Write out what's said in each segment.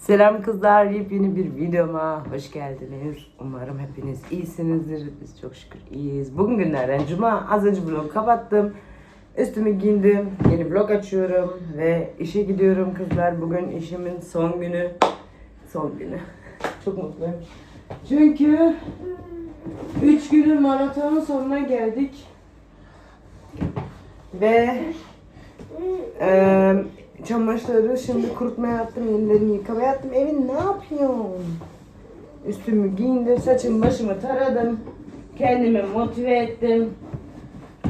Selam kızlar, yepyeni bir videoma hoş geldiniz. Umarım hepiniz iyisinizdir. Biz çok şükür iyiyiz. Bugün günlerden cuma. Az önce vlogu kapattım. Üstümü giyindim. Yeni vlog açıyorum ve işe gidiyorum kızlar. Bugün işimin son günü. Son günü. Çok mutluyum. Çünkü 3 günün maratonun sonuna geldik. Ve eee çamaşırları şimdi kurutmaya attım, yenilerini yıkamaya attım. Evin ne yapıyorsun? Üstümü giyindim, saçımı başımı taradım. Kendimi motive ettim.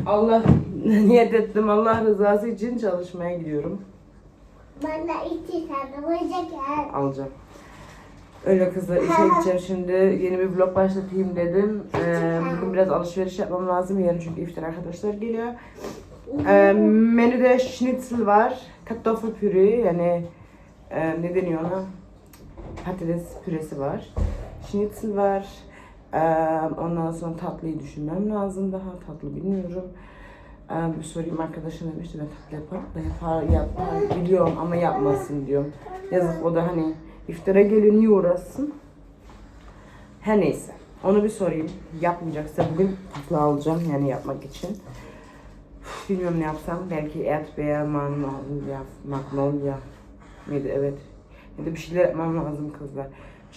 Allah niyet ettim Allah rızası için çalışmaya gidiyorum. De iki tane ya. Alacağım. Öyle kızlar işe gideceğim şimdi. Yeni bir vlog başlatayım dedim. Ee, bugün biraz alışveriş yapmam lazım. Yarın çünkü iftar arkadaşlar geliyor. Ee, menüde schnitzel var. Kartoffelpüre yani e, ne deniyor ona? Patates püresi var. Schnitzel var. Ee, ondan sonra tatlıyı düşünmem lazım daha. Tatlı bilmiyorum. Ee, bir sorayım arkadaşım demişti ben tatlı yaparım da yapar, yapar biliyorum ama yapmasın diyorum. Yazık o da hani iftara geliyor niye uğraşsın? Her neyse. Onu bir sorayım. Yapmayacaksa bugün tatlı alacağım yani yapmak için. Bilmiyorum ne yapsam. Belki et veya magnolia, magnolia mıydı? Evet. Ya da bir şeyler yapmam lazım kızlar.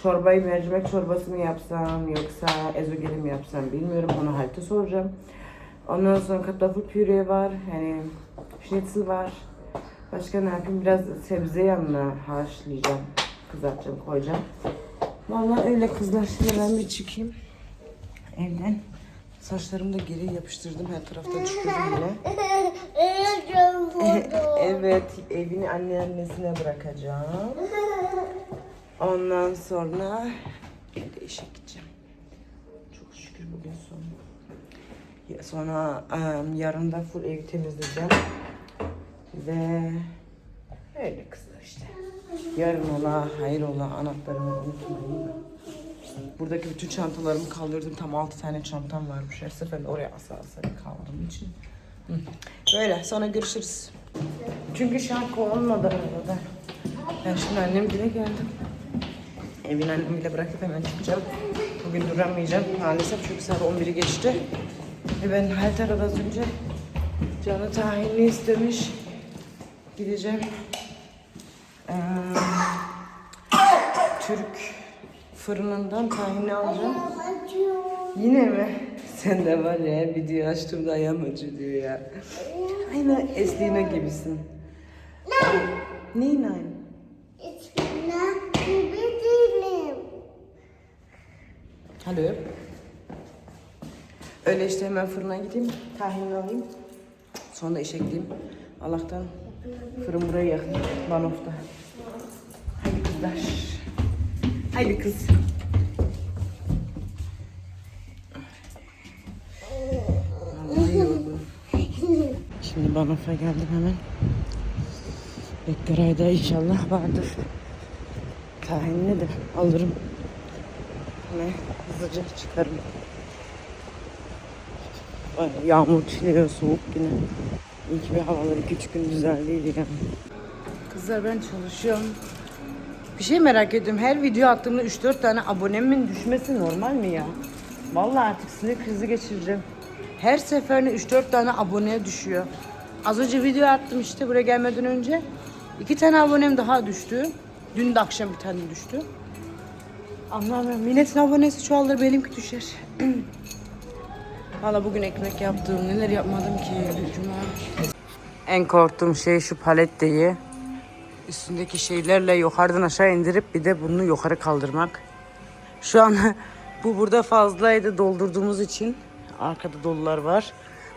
Çorbayı mercimek çorbası mı yapsam yoksa ezogeli mi yapsam bilmiyorum. Onu halte soracağım. Ondan sonra kartoffel püre var. Yani schnitzel var. Başka ne yapayım? Biraz sebze yanına haşlayacağım. Kızartacağım, koyacağım. Vallahi öyle kızlar. Şimdi ben bir çıkayım. Evden. Saçlarımı da geri yapıştırdım. Her tarafta düşürdüm yine. evet, evini anneannesine bırakacağım. Ondan sonra evde işe gideceğim. Çok şükür bugün son. Sonra em, yarın da full evi temizleyeceğim. Ve öyle kızlar işte. Yarın ola, hayır ola anahtarımı unutmayın. Buradaki bütün çantalarımı kaldırdım. Tam 6 tane çantam varmış. Her seferinde oraya asa asa kaldığım için. Böyle sonra görüşürüz. Çünkü şarkı olmadı arada. Ben şimdi annem bile geldim. Evin annemiyle bırakıp hemen çıkacağım. Bugün duramayacağım maalesef çünkü saat 11'i geçti. Ve ben tarafı az önce canı tahinli istemiş. Gideceğim. Ee, Türk fırınından tahinli alacağım. Yine mi? Sen de var ya video açtığımda ayağım acıyor diyor ya. Aynı Eslina gibisin. Neyin aynı? İçkinden gibi değilim. Alo. Öyle işte hemen fırına gideyim. Tahinli alayım. Sonra da işe gideyim. Allah'tan fırın buraya yakın. Banof'ta. Haydi kızlar. Haydi kız. Şimdi Banof'a geldim hemen. Bekkaray'da inşallah vardır. Tahinli de alırım. Ve hızlıca çıkarım. Ay, Yağmur çiliyor, soğuk yine. İyi ki bir havalar iki üç gün güzel değil yani. Kızlar ben çalışıyorum. Bir şey merak ediyorum. Her video attığımda 3-4 tane abonemin düşmesi normal mi ya? Vallahi artık sinir krizi geçireceğim. Her seferinde 3-4 tane abone düşüyor. Az önce video attım işte buraya gelmeden önce. iki tane abonem daha düştü. Dün de akşam bir tane düştü. Anlamıyorum. Milletin abonesi çoğalır benimki düşer. Valla bugün ekmek yaptım. Neler yapmadım ki. Cuma. En korktuğum şey şu paletteyi. Üstündeki şeylerle yukarıdan aşağı indirip bir de bunu yukarı kaldırmak. Şu an bu burada fazlaydı doldurduğumuz için. Arkada dolular var.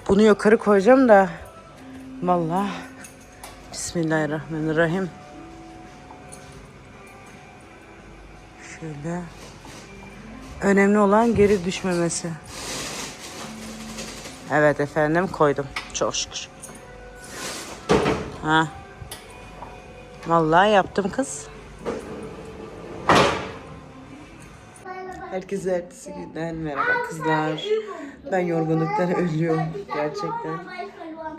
Bunu yukarı koyacağım da. Vallahi. Bismillahirrahmanirrahim. Şöyle. Önemli olan geri düşmemesi. Evet efendim koydum. Çok şükür. Ha. Vallahi yaptım kız. Herkese ertesi günden merhaba kızlar. Ben yorgunluktan ölüyorum gerçekten.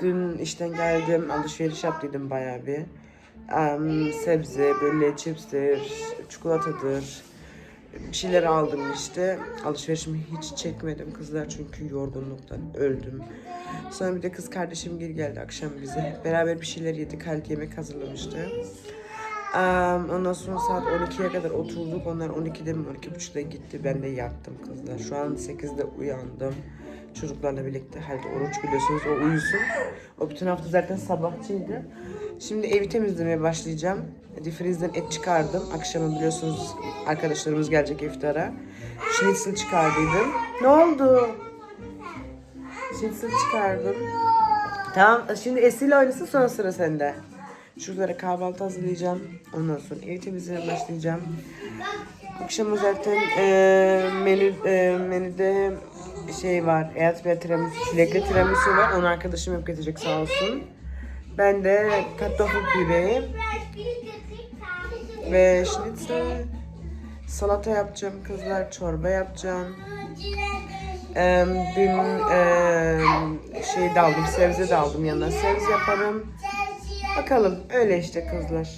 Dün işten geldim alışveriş yaptıydım bayağı bir. em, sebze, böyle cipstir, çikolatadır. Bir şeyler aldım işte. Alışverişimi hiç çekmedim kızlar çünkü yorgunluktan öldüm. Sonra bir de kız kardeşim geri geldi akşam bize. Beraber bir şeyler yedik. Halit yemek hazırlamıştı. Em, ondan sonra saat 12'ye kadar oturduk. Onlar 12'de mi 12.30'da gitti. Ben de yattım kızlar. Şu an 8'de uyandım. Çocuklarla birlikte. Halit oruç biliyorsunuz o uyusun. O bütün hafta zaten sabahçıydı. Şimdi evi temizlemeye başlayacağım. Difrizden et çıkardım. Akşama biliyorsunuz arkadaşlarımız gelecek iftara. Schnitzel çıkardıydım. Ne oldu? Schnitzel çıkardım. Tamam şimdi Esil oynasın sonra sıra sende. Şuralara kahvaltı hazırlayacağım. Ondan sonra evi temizlemeye başlayacağım. Akşama zaten e, menü, e, menüde şey var. Eatbel tiramisu, çilekli tiramisu var. Onu arkadaşım hep getirecek sağ olsun. Ben de kartoffel ve schnitzel salata yapacağım kızlar. Çorba yapacağım. Dün şey de aldım, sebze de aldım yanına. Sebze yaparım. Bakalım öyle işte kızlar.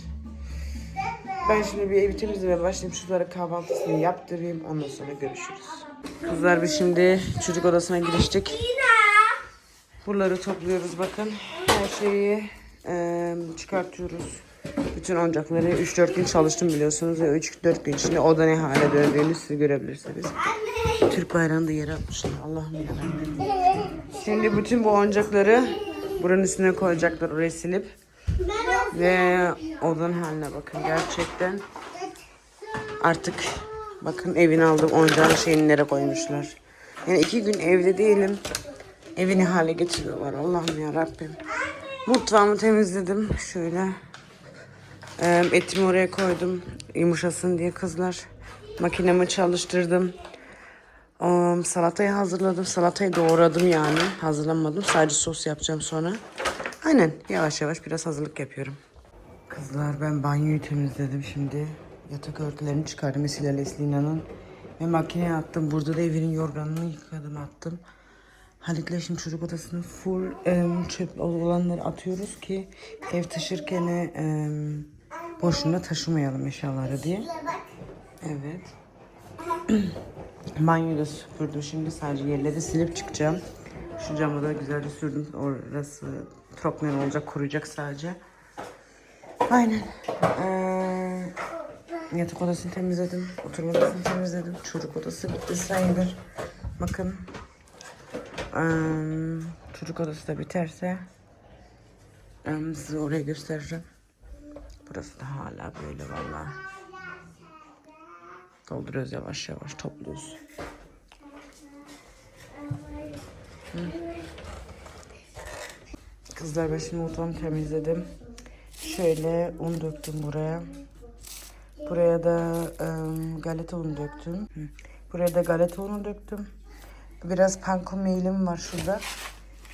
Ben şimdi bir evi temizlemeye başlayayım. Şuralara kahvaltısını yaptırayım. Ondan sonra görüşürüz. Kızlar biz şimdi çocuk odasına giriştik. Buraları topluyoruz bakın. Her şeyi e, çıkartıyoruz. Bütün oyuncakları 3-4 gün çalıştım biliyorsunuz. Ve 3-4 gün içinde oda ne hale döndüğünü siz görebilirsiniz. Türk bayrağını da yere atmışlar. Allah'ım. Şimdi bütün bu oyuncakları buranın üstüne koyacaklar orayı silip. Ve odanın haline bakın gerçekten. Artık bakın evini aldım oyuncağın şeyini nereye koymuşlar. Yani iki gün evde değilim. Evini hale getiriyorlar Allah'ım ya Rabbim. Mutfağımı temizledim şöyle. Etimi oraya koydum yumuşasın diye kızlar. Makinemi çalıştırdım. Salatayı hazırladım. Salatayı doğradım yani. Hazırlamadım. Sadece sos yapacağım sonra. Aynen yavaş yavaş biraz hazırlık yapıyorum. Kızlar ben banyoyu temizledim şimdi. Yatak örtülerini çıkardım Esila Leslina'nın. Ve makineye attım. Burada da evinin yorganını yıkadım attım. Halit'le şimdi çocuk odasını full em, çöp olanları atıyoruz ki ev taşırken em, boşuna taşımayalım eşyaları diye. Evet. Banyoyu da süpürdüm. Şimdi sadece yerleri silip çıkacağım. Şu camı da güzelce sürdüm. Orası trokmen olacak, kuruyacak sadece. Aynen. Ee, yatak odasını temizledim. Oturma odasını temizledim. Çocuk odası bitti sayılır. Bakın. Ee, çocuk odası da biterse ee, size oraya göstereceğim. Burası da hala böyle vallahi. Dolduruyoruz yavaş yavaş topluyoruz. Hı. Kızlar ben şimdi mutfağımı temizledim. Şöyle un döktüm buraya. Buraya da ım, galeta unu döktüm. Buraya da galeta unu döktüm. Biraz panko mailim var şurada.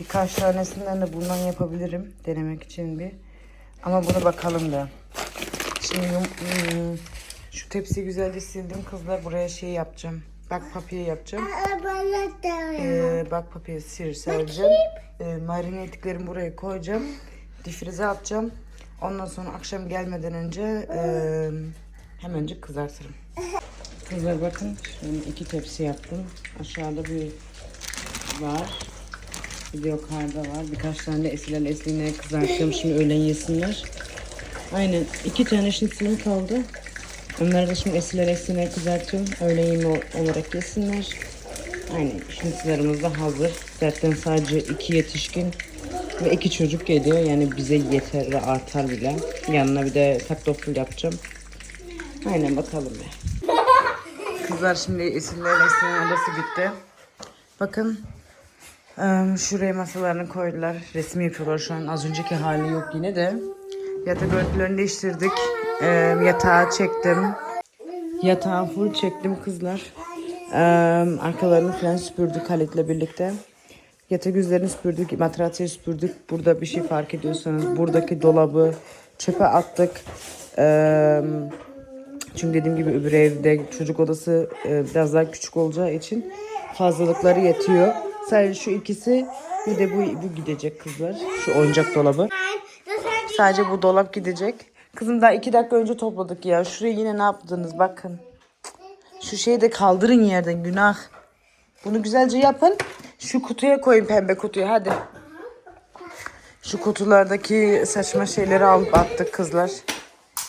Birkaç tanesinden de bundan yapabilirim. Denemek için bir. Ama bunu bakalım da. Şimdi yum- ım, şu tepsiyi güzelce sildim kızlar. Buraya şey yapacağım. Bak papiye yapacağım. Ee, bak papiye sir sereceğim. Ee, marine ettiklerimi buraya koyacağım. Difrize atacağım. Ondan sonra akşam gelmeden önce e, hemencik kızartırım. Kızlar bakın şimdi iki tepsi yaptım. Aşağıda bir var. Bir de yukarıda var. Birkaç tane de esilen esliğine kızartıyorum. Şimdi öğlen yesinler. Aynen. iki tane şnitzelim kaldı. Onları da şimdi esilen esliğine kızartıyorum. Öğlen yemeği olarak yesinler. Aynen. Şnitzelerimiz de hazır. Zaten sadece iki yetişkin ve iki çocuk geliyor. Yani bize yeter ve artar bile. Yanına bir de taktoful yapacağım. Aynen bakalım be. Kızlar şimdi Esin'le Esin'in odası bitti. Bakın şuraya masalarını koydular. Resim yapıyorlar şu an. Az önceki hali yok yine de. Yatak örtülerini değiştirdik. Yatağı çektim. Yatağı full çektim kızlar. Arkalarını falan süpürdük Halit'le birlikte. Yatak üzerine süpürdük, matrasayı süpürdük. Burada bir şey fark ediyorsanız buradaki dolabı çöpe attık. Eee çünkü dediğim gibi öbür evde çocuk odası e, biraz daha küçük olacağı için fazlalıkları yetiyor. Sadece şu ikisi bir de bu, bu gidecek kızlar. Şu oyuncak dolabı. Sadece bu dolap gidecek. Kızım daha iki dakika önce topladık ya. Şuraya yine ne yaptınız bakın. Şu şeyi de kaldırın yerden günah. Bunu güzelce yapın. Şu kutuya koyun pembe kutuya hadi. Şu kutulardaki saçma şeyleri alıp attık kızlar.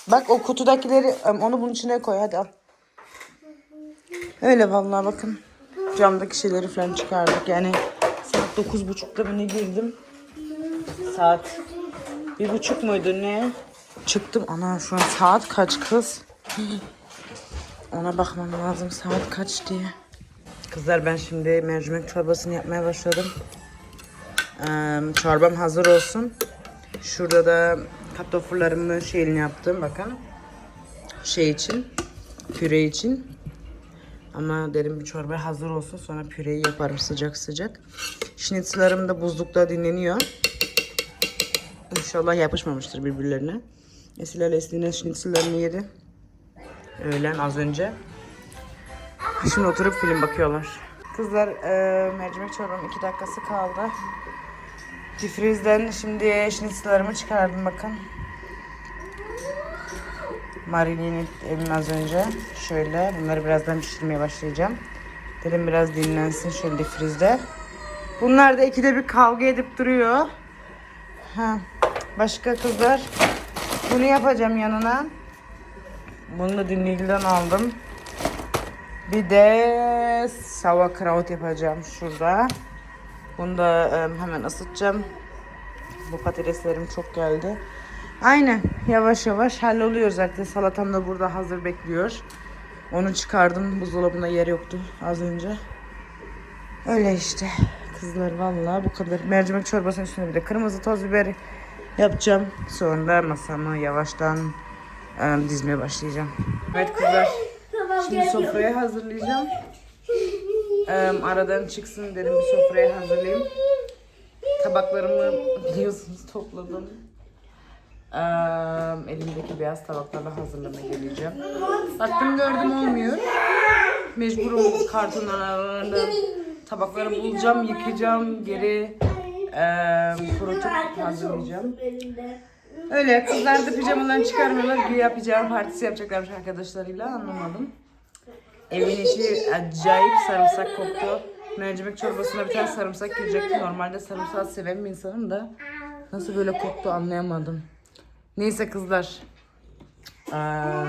Bak o kutudakileri onu bunun içine koy hadi al. Öyle vallahi bakın. Camdaki şeyleri falan çıkardık. Yani saat dokuz buçukta mı ne girdim. Saat bir buçuk muydu ne? Çıktım. Ana şu an saat kaç kız? Ona bakmam lazım saat kaç diye. Kızlar ben şimdi mercimek çorbasını yapmaya başladım. Ee, çorbam hazır olsun. Şurada da kartofullarımı şeyini yaptım bakın. Şey için, püre için. Ama dedim bir çorba hazır olsun sonra püreyi yaparım sıcak sıcak. Şnitzelarım da buzlukta dinleniyor. İnşallah yapışmamıştır birbirlerine. Esila Leslie'nin şnitzellerini yedi. Öğlen az önce. Şimdi oturup film bakıyorlar. Kızlar e, mercimek çorbam iki dakikası kaldı. Difrizden şimdi şnitzellerimi çıkardım bakın. Marinini evim az önce. Şöyle bunları birazdan pişirmeye başlayacağım. Dedim biraz dinlensin şöyle difrizde. Bunlar da ikide bir kavga edip duruyor. Ha. Başka kızlar. Bunu yapacağım yanına. Bunu da Dinleyici'den aldım. Bir de sauerkraut yapacağım şurada. Bunu da em, hemen ısıtacağım. Bu patateslerim çok geldi. Aynen yavaş yavaş halloluyor zaten. Salatam da burada hazır bekliyor. Onu çıkardım. Buzdolabında yer yoktu az önce. Öyle işte. Kızlar vallahi bu kadar. Mercimek çorbasının üstüne bir de kırmızı toz biber yapacağım. Sonra masamı yavaştan em, dizmeye başlayacağım. Evet kızlar. Şimdi sofrayı hazırlayacağım. Aradan çıksın dedim bir sofrayı hazırlayayım. Tabaklarımı biliyorsunuz topladım. Elimdeki beyaz tabaklarla hazırlamaya geleceğim. Baktım gördüm olmuyor. Mecburum kartonların aralarında tabakları bulacağım, yıkayacağım, geri em, kurutup hazırlayacağım. Öyle kızlar da pijamalarını çıkarmıyorlar. Güya pijama partisi yapacaklarmış arkadaşlarıyla anlamadım. Evin içi acayip sarımsak koktu. Mercimek çorbasına bir tane sarımsak girecekti. Normalde sarımsağı seven bir insanım da nasıl böyle koktu anlayamadım. Neyse kızlar. Aa,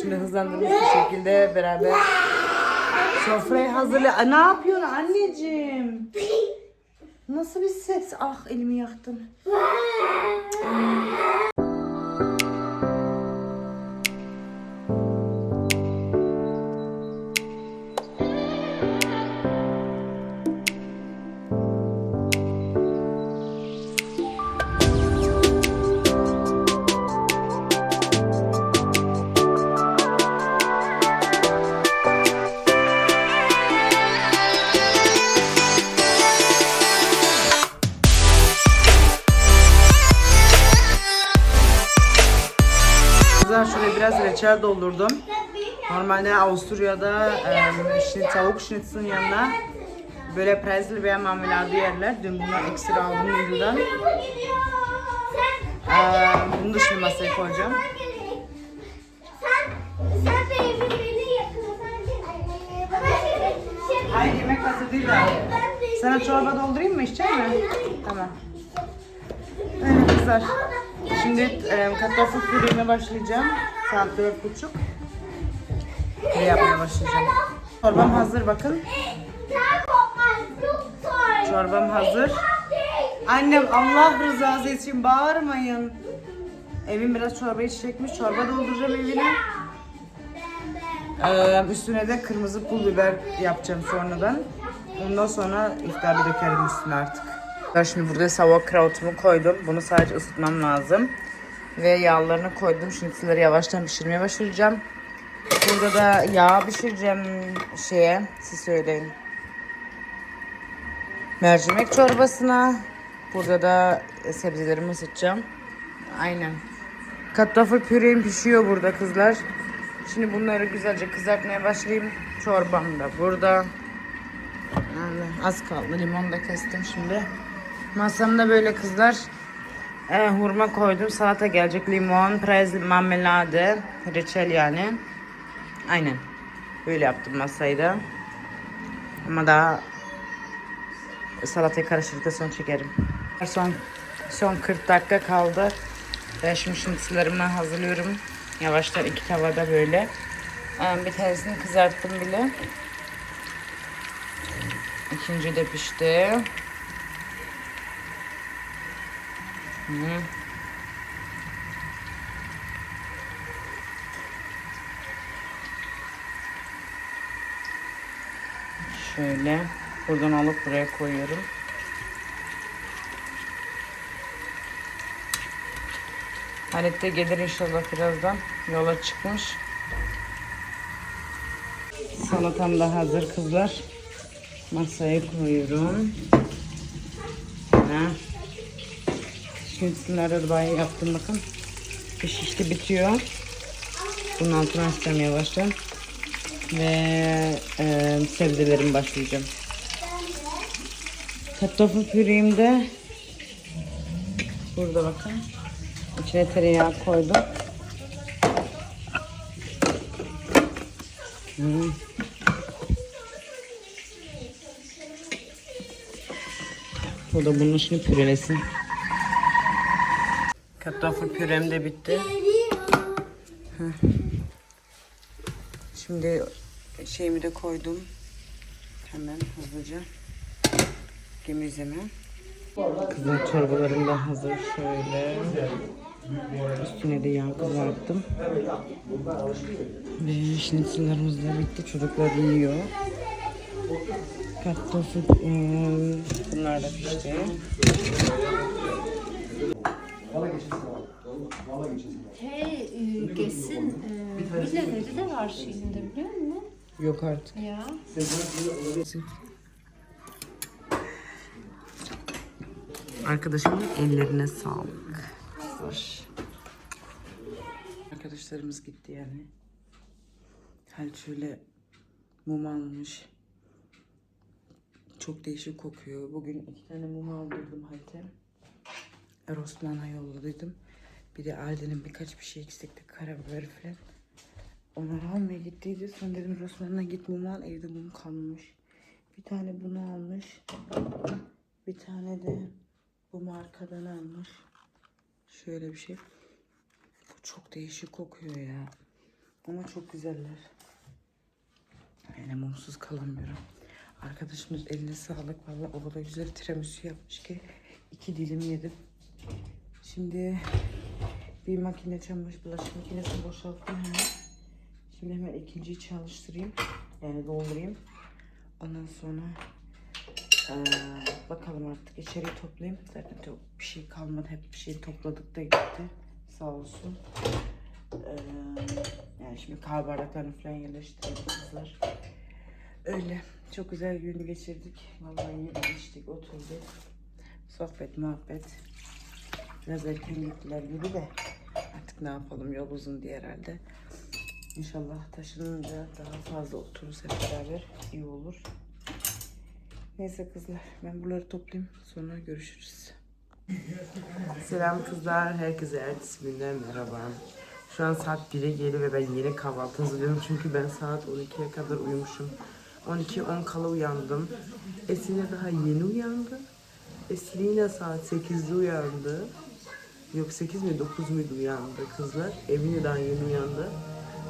şimdi hızlandırmış bir şekilde beraber sofrayı hazırla. Ne yapıyorsun anneciğim? Nasıl bir ses? Ah elimi yaktın. Reçel doldurdum. Normalde Avusturya'da e, şnit, tavuk şnitsin yanına böyle prezli veya marmeladı yerler. Dün bunu ekstra aldım Lidl'dan. E, bunu da şimdi masaya koyacağım. Hayır yemek hazır değil daha. Sana çorba doldurayım mı içecek mi? Tamam. Öyle kızlar. Şimdi e, kartofu püreyine başlayacağım. Saat dört buçuk. Püre yapmaya başlayacağım. Çorbam hazır bakın. Çorbam hazır. Annem Allah rızası için bağırmayın. Evim biraz çorba içecekmiş. Çorba dolduracağım evine. Ee, üstüne de kırmızı pul biber yapacağım sonradan. Ondan sonra iftarda dökerim üstüne artık. Ben şimdi burada sauerkraut'umu koydum. Bunu sadece ısıtmam lazım. Ve yağlarını koydum. Şimdi yavaştan pişirmeye başlayacağım. Burada da yağ pişireceğim şeye. Siz söyleyin. Mercimek çorbasına. Burada da sebzelerimi ısıtacağım. Aynen. Kartoffel püreğim pişiyor burada kızlar. Şimdi bunları güzelce kızartmaya başlayayım. Çorbam da burada. Yani az kaldı. Limon da kestim şimdi. Masamda böyle kızlar. Ee, hurma koydum. Salata gelecek. Limon, prez, marmelade, reçel yani. Aynen. Böyle yaptım masayı. Ama daha salatayı karıştırdıktan sonra çekerim. Son son 40 dakika kaldı. Ben şimdi şıntılarımı hazırlıyorum. Yavaştan iki tavada böyle. Ee, Bir tanesini kızarttım bile. İkinci de pişti. Hı. Şöyle buradan alıp buraya koyuyorum. Halit de gelir inşallah birazdan. Yola çıkmış. Salatam da hazır kızlar. Masaya koyuyorum. Ha. Şimdi sizlere bayağı yaptım bakın. Şişti bitiyor. Bunun altını açacağım yavaştan. Ve e, sebzelerime başlayacağım. Kartofu püreyim de burada bakın. İçine tereyağı koydum. Hmm. O da bunun şimdi pürelesin. Kartofu pürem de bitti. Şimdi şeyimi de koydum. Hemen hızlıca. Gemizeme. Kızlar çorbalarım da hazır. Şöyle. Üstüne de yağ kızarttım. Ve şinitsillerimiz de bitti. Çocuklar yiyor. Kartofu bunlar da pişti. Hey, e, Ges'in e, villaları da var şimdi biliyor musun? Yok artık. Ya. Arkadaşımın ellerine sağlık. Hoş. Arkadaşlarımız gitti yani. Hal şöyle mum almış. Çok değişik kokuyor. Bugün iki tane mum aldırdım Halite. Erosman'a yolladıydım. Bir de Alden'in birkaç bir şey eksikti. Karabiber falan. Onları almaya gittiydi. Sonra dedim Rosman'a git mum al. Evde mum kalmamış. Bir tane bunu almış. Bir tane de bu markadan almış. Şöyle bir şey. Bu çok değişik kokuyor ya. Ama çok güzeller. Yani mumsuz kalamıyorum. Arkadaşımız eline sağlık. Valla o kadar güzel tiramisu yapmış ki iki dilim yedim. Şimdi bir makine çamaşır bulaşık makinesini boşalttım hemen. Şimdi hemen ikinciyi çalıştırayım. Yani doldurayım. Ondan sonra ee, bakalım artık içeriği toplayayım. Zaten çok bir şey kalmadı. Hep bir şey topladık da gitti. Sağ olsun. Ee, yani şimdi kahve bardaklarını falan yerleştirdik kızlar. Öyle. Çok güzel bir gün geçirdik. Vallahi yedik, içtik, oturduk. Sohbet, muhabbet. Biraz erken gittiler gibi de. Artık ne yapalım yol uzun diye herhalde. İnşallah taşınınca daha fazla otururuz hep beraber. iyi olur. Neyse kızlar ben bunları toplayayım sonra görüşürüz. Selam kızlar herkese ertesi günden merhaba. Şu an saat 1'e geliyor ve ben yeni kahvaltı hazırlıyorum çünkü ben saat 12'ye kadar uyumuşum. 12-10 kala uyandım. Esile daha yeni uyandı. Esile yine saat 8'de uyandı. Yok 8 mi 9 muydu uyandı kızlar. Emine daha yeni uyandı.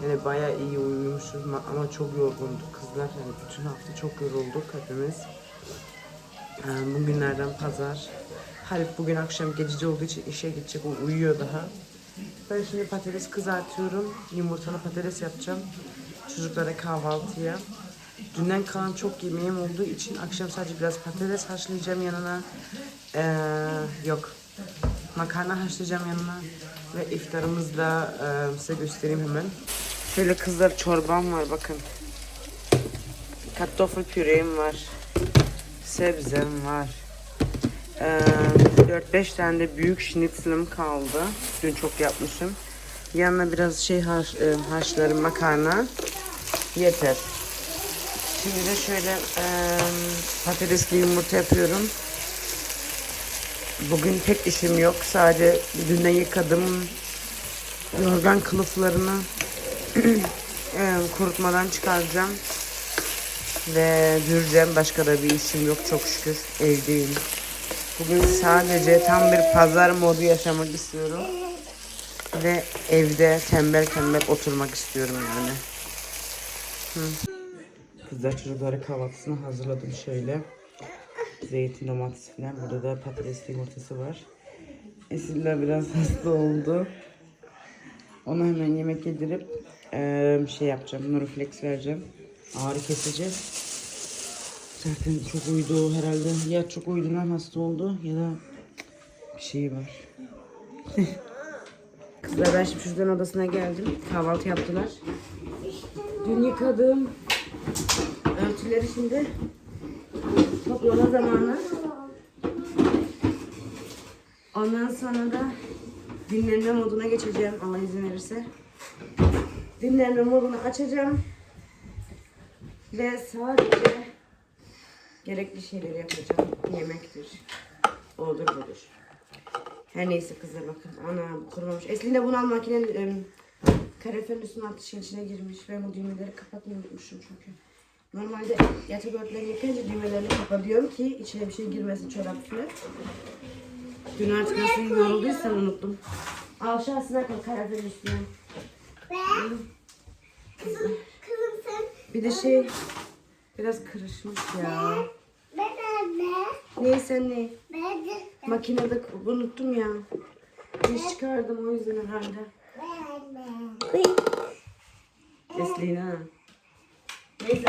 Yani bayağı iyi uyumuşuz ama çok yorgunduk kızlar. Yani bütün hafta çok yorulduk hepimiz. Ee, Bugünlerden pazar. Halit bugün akşam gececi olduğu için işe gidecek. O uyuyor daha. Ben şimdi patates kızartıyorum. Yumurtalı patates yapacağım. Çocuklara kahvaltıya. Dünden kalan çok yemeğim olduğu için akşam sadece biraz patates haşlayacağım yanına. Ee, yok. Makarna haşlayacağım yanına. Ve iftarımızda e, size göstereyim hemen. Şöyle kızlar çorbam var bakın. Kartoffel püreğim var. Sebzem var. Ee, 4-5 tane de büyük schnitzelim kaldı. Dün çok yapmışım. Yanına biraz şey haş, e, haşlarım makarna. Yeter. Şimdi de şöyle e, patatesli yumurta yapıyorum. Bugün tek işim yok. Sadece dünden yıkadım. Yorgan kılıflarını kurutmadan çıkaracağım. Ve düreceğim. Başka da bir işim yok çok şükür. Evdeyim. Bugün sadece tam bir pazar modu yaşamak istiyorum. Ve evde tembel tembel oturmak istiyorum yani. Kızlar çocuklara kahvaltısını hazırladım şöyle. Zeytin, domates falan. Burada da patatesli yumurtası var. Esiller biraz hasta oldu. Ona hemen yemek yedirip eee, şey yapacağım. Norflex vereceğim. Ağrı kesici. Zaten çok uyudu herhalde. Ya çok uyuduğundan hasta oldu ya da bir şey var. Kızlar ben şimdi çocukların odasına geldim. Kahvaltı yaptılar. Dün yıkadığım örtüleri şimdi toplama zamanı. Ondan sonra da dinlenme moduna geçeceğim Allah izin verirse. Dinlenme modunu açacağım. Ve sadece gerekli şeyleri yapacağım. Yemektir. Odur budur. Her neyse kızlar bakın. Ana kurumamış. Eslinde bunu al makinenin em, kaloriferin üstüne attı şeyin içine girmiş. Ben bu düğmeleri kapatmayı unutmuşum çünkü. Normalde yatak örtüleri yıkayınca düğmelerini kapatıyorum ki içine bir şey girmesin çorap falan. Dün artık nasıl yorulduysam unuttum. Al şahsına koy kaloriferin üstüne. Kızım, Bir de şey biraz kırışmış ya. ben anne. Neyse ne. Ben de Makinede unuttum ya. Diş çıkardım o yüzden herhalde. ben. Eslina. Neyse.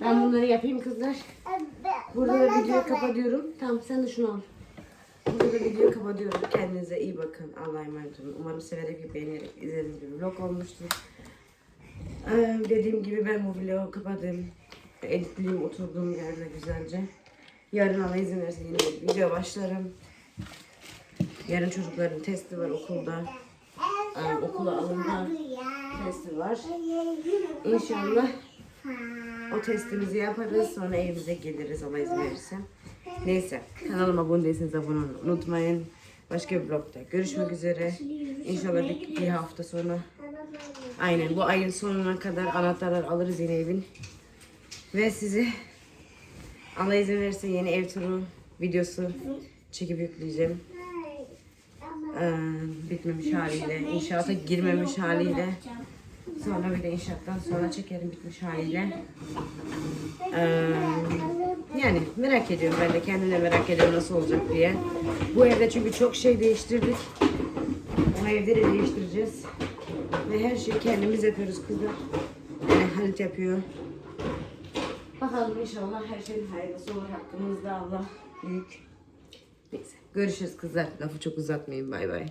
Ben bunları yapayım kızlar. Burada da videoyu kapatıyorum. Tamam sen de şunu al. Burada da videoyu kapatıyorum. Kendinize iyi bakın. Allah'a emanet olun. Umarım severek ve beğenerek izlediğiniz bir vlog olmuştur. Ee, dediğim gibi ben bu vlogu kapadım. Editleyeyim oturduğum yerde güzelce. Yarın Allah izin verirse yeni bir video başlarım. Yarın çocukların testi var okulda. Ee, okula alınma testi var. İnşallah o testimizi yaparız. Sonra evimize geliriz Allah izin verirse. Neyse kanalıma abone değilseniz abone olmayı unutmayın. Başka bir vlogda görüşmek üzere. İnşallah bir, bir hafta sonra. Aynen bu ayın sonuna kadar anahtarlar alırız yine evin. Ve sizi Allah izin verirse yeni ev turu videosu çekip yükleyeceğim. Ee, bitmemiş haliyle, inşaata girmemiş haliyle. Sonra bir de inşaattan sonra çekerim bitmiş haliyle. Ee, yani merak ediyorum ben de kendim merak ediyorum nasıl olacak diye. Bu evde çünkü çok şey değiştirdik. O evde de değiştireceğiz. Ve her şeyi kendimiz yapıyoruz kızlar. Yani Halit yapıyor. Bakalım inşallah her şeyin hayırlısı olur hakkımızda Allah büyük. Neyse görüşürüz kızlar. Lafı çok uzatmayın bay bay.